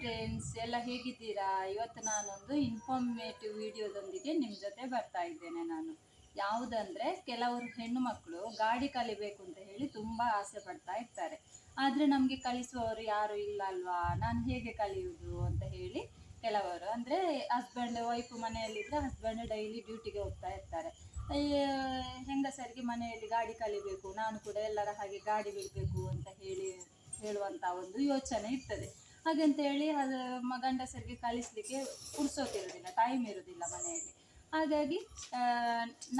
Friends ಎಲ್ಲ ಹೇಗಿದ್ದೀರಾ? ಇವತ್ತು ನಾನೊಂದು ಇನ್ಫಾರ್ಮೇಟಿವ್ ವಿಡಿಯೋದೊಂದಿಗೆ ನಿಮ್ಮ ಜೊತೆ ಬರ್ತಾ ಇದ್ದೇನೆ ನಾನು. ಯಾವುದಂದರೆ ಕೆಲವರು ಹೆಣ್ಣು ಮಕ್ಕಳು ಗಾಡಿ ಕಲಿಬೇಕು ಅಂತ ಹೇಳಿ ತುಂಬ ಆಸೆ ಪಡ್ತಾ ಇರ್ತಾರೆ. ಆದರೆ ನಮಗೆ ಕಲಿಸುವವರು ಯಾರು ಇಲ್ಲ ಅಲ್ವಾ? ನಾನು ಹೇಗೆ ಕಲಿಯುವುದು ಅಂತ ಹೇಳಿ ಕೆಲವರು. ಅಂದರೆ ಹಸ್ಬೆಂಡ್ ವೈಫ್ ಮನೆಯಲ್ಲಿದ್ದರೆ ಹಸ್ಬೆಂಡ್ ಡೈಲಿ ಡ್ಯೂಟಿಗೆ ಹೋಗ್ತಾ ಇರ್ತಾರೆ. ಹೆಂಗಸರಿಗೆ ಮನೆಯಲ್ಲಿ ಗಾಡಿ ಕಲಿಬೇಕು? ನಾನು ಕೂಡ ಎಲ್ಲರ ಹಾಗೆ ಗಾಡಿ ಬಿಡಬೇಕು ಅಂತ ಹೇಳಿ ಹೇಳುವಂಥ ಒಂದು ಯೋಚನೆ ಇರ್ತದೆ. ಹಾಗಂತ ಹೇಳಿ ಅದು ಗಂಡಸರಿಗೆ ಕಲಿಸ್ಲಿಕ್ಕೆ ಪುರ್ಸೋತಿರೋದಿಲ್ಲ ಟೈಮ್ ಇರೋದಿಲ್ಲ ಮನೆಯಲ್ಲಿ. ಹಾಗಾಗಿ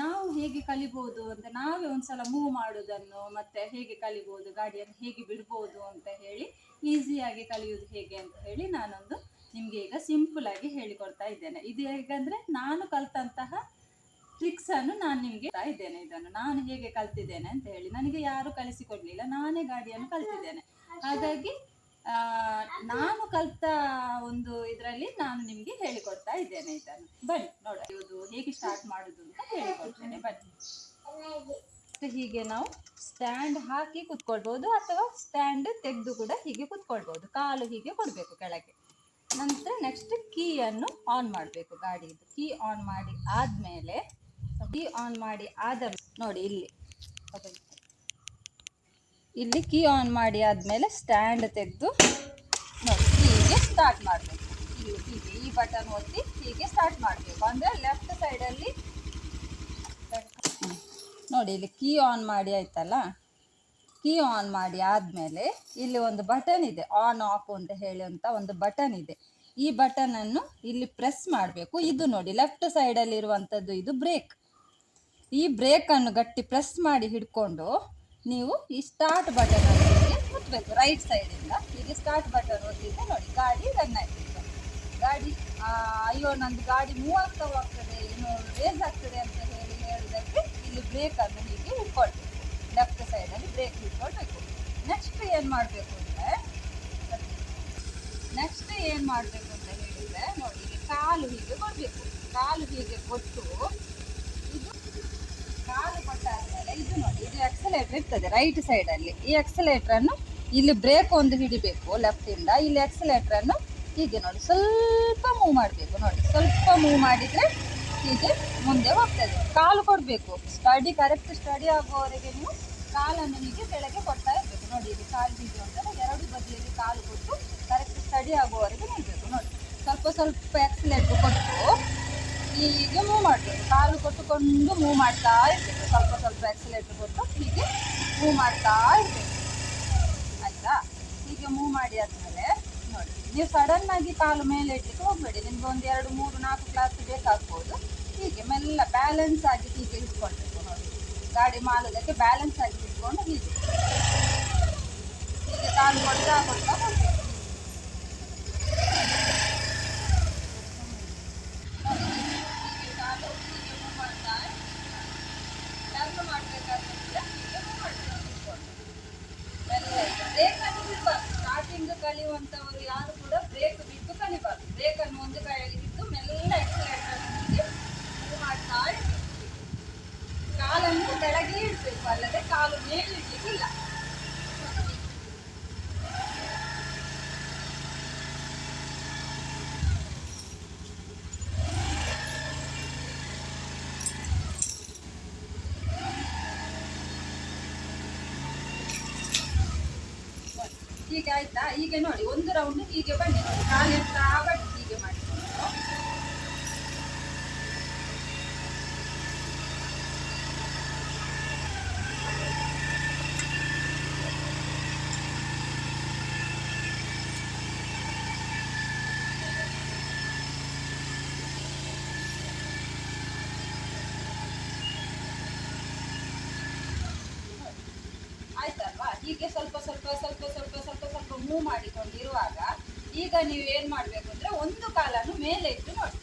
ನಾವು ಹೇಗೆ ಕಲಿಬೋದು ಅಂತ ನಾವೇ ಒಂದ್ಸಲ ಮೂವ್ ಮಾಡೋದನ್ನು ಮತ್ತೆ ಹೇಗೆ ಕಲಿಬೋದು, ಗಾಡಿಯನ್ನು ಹೇಗೆ ಬಿಡ್ಬೋದು ಅಂತ ಹೇಳಿ ಈಸಿಯಾಗಿ ಕಲಿಯೋದು ಹೇಗೆ ಅಂತ ಹೇಳಿ ನಾನೊಂದು ನಿಮಗೆ ಈಗ ಸಿಂಪಲ್ ಆಗಿ ಹೇಳಿಕೊಡ್ತಾ ಇದ್ದೇನೆ. ಇದು ಹೇಗಂದ್ರೆ ನಾನು ಕಲ್ತಂತಹ ಟ್ರಿಕ್ಸನ್ನು ನಾನು ನಿಮಗೆ ಇದ್ದೇನೆ. ಇದನ್ನು ನಾನು ಹೇಗೆ ಕಲ್ತಿದ್ದೇನೆ ಅಂತ ಹೇಳಿ. ನನಗೆ ಯಾರು ಕಲಿಸಿಕೊಡ್ಲಿಲ್ಲ. ನಾನೇ ಗಾಡಿಯನ್ನು ಕಲ್ತಿದ್ದೇನೆ. ಹಾಗಾಗಿ ನಾನು ಕಲ್ತ ಒಂದು ಇದರಲ್ಲಿ ನಾನು ನಿಮಗೆ ಹೇಳಿಕೊಡ್ತಾ ಇದ್ದೇನೆ ಇದನ್ನು. ಬನ್ನಿ ನೋಡಿ ಇದು ಹೇಗೆ ಸ್ಟಾರ್ಟ್ ಮಾಡೋದು ಅಂತ ಹೇಳಿಕೊಡ್ತೇನೆ. ಬನ್ನಿ. ಹೀಗೆ ನಾವು ಸ್ಟ್ಯಾಂಡ್ ಹಾಕಿ ಕುತ್ಕೊಳ್ಬೋದು ಅಥವಾ ಸ್ಟ್ಯಾಂಡ್ ತೆಗೆದು ಕೂಡ ಹೀಗೆ ಕುತ್ಕೊಳ್ಬೋದು. ಕಾಲು ಹೀಗೆ ಕೊಡಬೇಕು ಕೆಳಗೆ. ನಂತರ ನೆಕ್ಸ್ಟ್ ಕೀಯನ್ನು ಆನ್ ಮಾಡಬೇಕು ಗಾಡಿದು. ಕೀ ಆನ್ ಮಾಡಿ ಆದಮೇಲೆ ಕೀ ಆನ್ ಮಾಡಿ ಆದ ನೋಡಿ ಇಲ್ಲಿ. ಇಲ್ಲಿ ಕೀ ಆನ್ ಮಾಡಿ ಆದಮೇಲೆ ಸ್ಟ್ಯಾಂಡ್ ತೆಗೆದು ನೋಡಿ, ಹೀಗೆ ಸ್ಟಾರ್ಟ್ ಮಾಡಬೇಕು. ಹೀಗೆ ಈ ಬಟನ್ ಒತ್ತಿ ಹೀಗೆ ಸ್ಟಾರ್ಟ್ ಮಾಡಬೇಕು. ಅಂದರೆ ಲೆಫ್ಟ್ ಸೈಡಲ್ಲಿ ನೋಡಿ, ಇಲ್ಲಿ ಕೀ ಆನ್ ಮಾಡಿ ಆಯ್ತಲ್ಲ? ಕೀ ಆನ್ ಮಾಡಿ ಆದಮೇಲೆ ಇಲ್ಲಿ ಒಂದು ಬಟನ್ ಇದೆ ಆನ್ ಆಫ್ ಅಂತ ಹೇಳಿ ಒಂದು ಬಟನ್ ಇದೆ. ಈ ಬಟನನ್ನು ಇಲ್ಲಿ ಪ್ರೆಸ್ ಮಾಡಬೇಕು. ಇದು ನೋಡಿ ಲೆಫ್ಟ್ ಸೈಡಲ್ಲಿರುವಂಥದ್ದು ಇದು ಬ್ರೇಕ್ ಈ ಬ್ರೇಕನ್ನು ಗಟ್ಟಿ ಪ್ರೆಸ್ ಮಾಡಿ ಹಿಡ್ಕೊಂಡು ನೀವು ಈ ಸ್ಟಾರ್ಟ್ ಬಟನ್ ಮುಟ್ಟಬೇಕು ರೈಟ್ ಸೈಡಿಂದ ಇಲ್ಲಿ ಸ್ಟಾರ್ಟ್ ಬಟನ್ ಒತ್ತಿದ್ರೆ ನೋಡಿ, ಗಾಡಿ ರನ್ ಆಯ್ತು ಗಾಡಿ ಅಯ್ಯೋ, ನಂದು ಗಾಡಿ ಮೂವ್ ಆಗ್ತಾ ಹೋಗ್ತದೆ ಇನ್ನು ರೇಸ್ ಆಗ್ತದೆ ಅಂತ ಹೇಳಿ ಹೇಳಿದಕ್ಕೆ ಇಲ್ಲಿ ಬ್ರೇಕನ್ನು ಹೀಗೆ ಹಿಡ್ಕೊಳ್ಬೇಕು. ಲೆಫ್ಟ್ ಸೈಡಲ್ಲಿ ಬ್ರೇಕ್ ಹಿಡ್ಕೊಳ್ಬೇಕು. ನೆಕ್ಸ್ಟ್ ಏನು ಮಾಡಬೇಕು ಅಂದರೆ ನೆಕ್ಸ್ಟ್ ಏನು ಮಾಡಬೇಕು ಅಂತ ಹೇಳಿದರೆ, ನೋಡಿ ಕಾಲು ಹೀಗೆ ಕೊಡಬೇಕು. ಕಾಲು ಹೀಗೆ ಕೊಟ್ಟು ಇದು ಕಾಲು ಕೊಟ್ಟಾದ್ಮೇಲೆ ಇದು ನೋಡಿ, ಇದು ಎಕ್ಸಲೇಟರ್ ಇರ್ತದೆ ರೈಟ್ ಸೈಡಲ್ಲಿ ಈ ಎಕ್ಸಲೇಟರ್ ಅನ್ನು ಇಲ್ಲಿ ಬ್ರೇಕ್ ಒಂದು ಹಿಡಿಬೇಕು ಲೆಫ್ಟ್ ಇಂದ. ಇಲ್ಲಿ ಎಕ್ಸಲೇಟ್ರನ್ನು ಹೀಗೆ ನೋಡಿ, ಸ್ವಲ್ಪ ಮೂವ್ ಮಾಡಬೇಕು ನೋಡಿ. ಸ್ವಲ್ಪ ಮೂವ್ ಮಾಡಿದ್ರೆ ಹೀಗೆ ಮುಂದೆ ಹೋಗ್ತದೆ ಕಾಲು ಕೊಡಬೇಕು. ಸ್ಟಡಿ ಕರೆಕ್ಟ್ ಸ್ಟಡಿ ಆಗುವವರೆಗೆ ನೀವು ಕಾಲನ್ನು ಹೀಗೆ ಕೆಳಗೆ ಕೊಡ್ತಾ ಇರಬೇಕು. ನೋಡಿ ಇಲ್ಲಿ ಕಾಲು ಹೀಗೆ ಉಂಟಲ್ಲ ಎರಡು ಬದಿಯಲ್ಲಿ ಕಾಲು ಕೊಟ್ಟು ಕರೆಕ್ಟ್ ಸ್ಟಡಿ ಆಗುವವರೆಗೆ ನಿಲ್ಬೇಕು ನೋಡಿ. ಸ್ವಲ್ಪ ಸ್ವಲ್ಪ ಎಕ್ಸಲೇಟ್ರ್ ಕೊಟ್ಟು ಹೀಗೆ ಮೂವ್ ಮಾಡಬೇಕು. ಕಾಲು ಕೊಟ್ಟುಕೊಂಡು ಮೂವ್ ಮಾಡ್ತಾ ಇರಬೇಕು. ಸ್ವಲ್ಪ ಸ್ವಲ್ಪ ಎಕ್ಸಲೇಟರ್ ಕೊಟ್ಟು ಹೀಗೆ ಮೂವ್ ಮಾಡ್ತಾ ಇರಬೇಕು. ಆಯಿತಾ? ಹೀಗೆ ಮೂವ್ ಮಾಡಿ ಆದಮೇಲೆ ನೋಡಿ, ನೀವು ಸಡನ್ ಆಗಿ ಕಾಲು ಮೇಲೆ ಇಡ್ಲಿಕ್ಕೆ ಹೋಗಬೇಡಿ. ನಿಮ್ಗೆ ಒಂದು ಎರಡು, ಮೂರು, ನಾಲ್ಕು ಕ್ಲಾಸ್ ಬೇಕಾಗ್ಬೋದು. ಹೀಗೆ ಮೆಲ್ಲ ಬ್ಯಾಲೆನ್ಸ್ ಆಗಿ ಹೀಗೆ ಇಟ್ಕೊಳ್ಬೇಕು ನೋಡಿ. ಗಾಡಿ ಮಾಡೋದಕ್ಕೆ ಬ್ಯಾಲೆನ್ಸ್ ಆಗಿ ಇಟ್ಕೊಂಡು ಹೀಗೆ. ಹೀಗೆ ಕಾಲು ಕೊಡ್ತಾ ಕೊಡ್ತಾ ಹೋಗ್ಬೇಕು ನೋಡಿ, ಹೀಗೆ ಕಾಲು ಹೀಗೆ move ಮಾಡ್ತಾ ಟರ್ನ್ ಮಾಡ್ಬೇಕಾದ್ರೆ ಹೀಗೆ move ಮಾಡ್ತಾ ಕೂತ್ಕೊಂಡು. ಬ್ರೇಕ್ ಅನ್ನು ಬಿಡಬಾರ್ದು ಸ್ಟಾರ್ಟಿಂಗ್ ಕಲಿಯುವಂತವರು ಯಾರು ಕೂಡ ಬ್ರೇಕ್ ಬಿಟ್ಟು ಕಲಿಬಾರ್ದು ಬ್ರೇಕ್ ಅನ್ನು ಒಂದು ಕೈಯಲ್ಲಿ ಬಿಟ್ಟು ಮೆಲ್ಲ ಎಕ್ಸಲೇಟರ್ ಹೀಗೆ move ಮಾಡ್ತಾ ಇರ್ಬೇಕು ಕಾಲನ್ನು ಕೆಳಗೆ ಇಡಬೇಕು ಹೀಗೆ ಆಯ್ತಾ? ಹೀಗೆ ನೋಡಿ ಒಂದು ರೌಂಡ್ ಹೀಗೆ ಬನ್ನಿ. ನೋಡಿ ಬನ್ನಿ ಹೀಗೆ ಮಾಡಿಕೊಂಡು ಆಯ್ತಲ್ವಾ ಹೀಗೆ ಸ್ವಲ್ಪ ಸ್ವಲ್ಪ ಸ್ವಲ್ಪ ಸ್ವಲ್ಪ ಸ್ವಲ್ಪ ಸ್ವಲ್ಪ ಮೂವ್ ಮಾಡಿಕೊಂಡಿರುವಾಗ ಈಗ ನೀವು ಏನು ಮಾಡಬೇಕು ಅಂದರೆ ಒಂದು ಕಾಲನ್ನು ಮೇಲೆ ಇಟ್ಟು ನೋಡಿ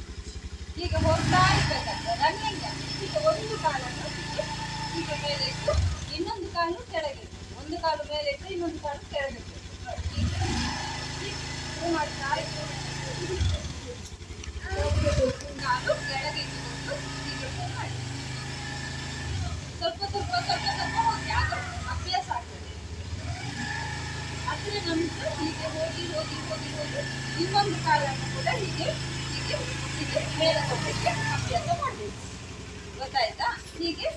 ಹೀಗೆ ಹೋಗ್ತಾ ಇರ್ಬೇಕಂತ ರನ್ನಿಂಗ್ ಈಗ ಒಂದು ಕಾಲನ್ನು ಹೀಗೆ ಮೇಲೆ ಇಟ್ಟು ಇನ್ನೊಂದು ಕಾಲು ಕೆಳಗೆ ಒಂದು ಕಾಲು ಮೇಲೆ ಇಟ್ಟು ಇನ್ನೊಂದು ಕಾಲು ಕೆಳಗೆ. ಹೀಗೆ ಮಾಡ್ತಾ ಇದ್ದು ಕಾಲು ಕೆಳಗೆ ಇಟ್ಟುಕೊಂಡು ಹೀಗೆ move ಮಾಡಿ ಸ್ವಲ್ಪ ಸ್ವಲ್ಪ ಸ್ವಲ್ಪ ಸ್ವಲ್ಪ ಹೋಗಿ ಆಗ ಅಭ್ಯಾಸ ಆಗ್ತದೆ ಅದ್ರ ನಂತರ ಹೀಗೆ ಹೋಗಿ ಹೋಗಿ ಹೋಗಿ ಹೋಗಿ ಇನ್ನೊಂದು ಕಾಲನ್ನು ಕೂಡ ಹೀಗೆ ಹೀಗೆ ಹೀಗೆ ಮೇಲೆ ಹೋಗಲಿಕ್ಕೆ ಅಭ್ಯಾಸ ಮಾಡಬೇಕು ಗೊತ್ತಾಯ್ತಾ ಹೀಗೆ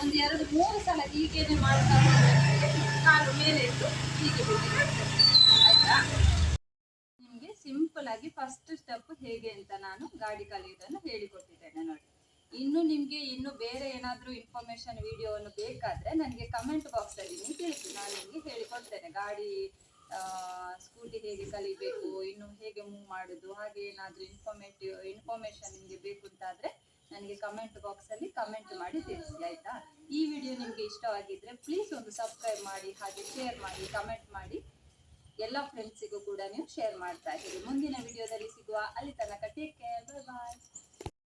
ಒಂದು ಎರಡು ಮೂರು ಸಲ ಹೀಗೇನೆ ಮಾಡ್ತಾ ಕಾಲು ಮೇಲೆ ಇಟ್ಟು ಹೀಗೆ ಬಿಡಲಿಕ್ಕೆ ಆಯ್ತಾ ನಿಮಗೆ ಸಿಂಪಲ್ ಆಗಿ ಫಸ್ಟ್ ಸ್ಟೆಪ್ ಹೇಗೆ ಅಂತ ನಾನು ಗಾಡಿ ಕಲಿಯೋದನ್ನು ಹೇಳಿಕೊಟ್ಟಿದ್ದೇನೆ ನೋಡಿ ಇನ್ನು ನಿಮಗೆ ಇನ್ನು ಬೇರೆ ಏನಾದರೂ ಇನ್ಫಾರ್ಮೇಶನ್ ವಿಡಿಯೋವನ್ನು ಬೇಕಾದರೆ ನನಗೆ ಕಮೆಂಟ್ ಬಾಕ್ಸಲ್ಲಿ ನೀವು ತಿಳಿಸಿ ನಾನು ನಿಮಗೆ ಹೇಳಿಕೊಡ್ತೇನೆ ಗಾಡಿ ಸ್ಕೂಟಿ ಹೇಗೆ ಕಲಿಬೇಕು ಇನ್ನು ಹೇಗೆ ಮೂವ್ ಮಾಡೋದು, ಹಾಗೆ ಏನಾದರೂ ಇನ್ಫಾರ್ಮೇಟಿವ್ ಇನ್ಫಾರ್ಮೇಶನ್ ನಿಮಗೆ ಬೇಕು ಅಂತಾದರೆ ನನಗೆ ಕಮೆಂಟ್ ಬಾಕ್ಸಲ್ಲಿ ಕಮೆಂಟ್ ಮಾಡಿ ತಿಳಿಸಿ, ಆಯಿತಾ? ಈ ವಿಡಿಯೋ ನಿಮಗೆ ಇಷ್ಟವಾಗಿದ್ದರೆ ಪ್ಲೀಸ್ ಒಂದು ಸಬ್ಸ್ಕ್ರೈಬ್ ಮಾಡಿ, ಹಾಗೆ ಶೇರ್ ಮಾಡಿ ಕಮೆಂಟ್ ಮಾಡಿ. ಎಲ್ಲ ಫ್ರೆಂಡ್ಸಿಗೂ ಕೂಡ ನೀವು ಶೇರ್ ಮಾಡ್ತಾ ಇದ್ದೀರಿ ಮುಂದಿನ ವಿಡಿಯೋದಲ್ಲಿ ಸಿಗುವ ಅಲ್ಲಿ ತನಕ ಟೇಕ್ ಕೇರ್ ಬಾಯ್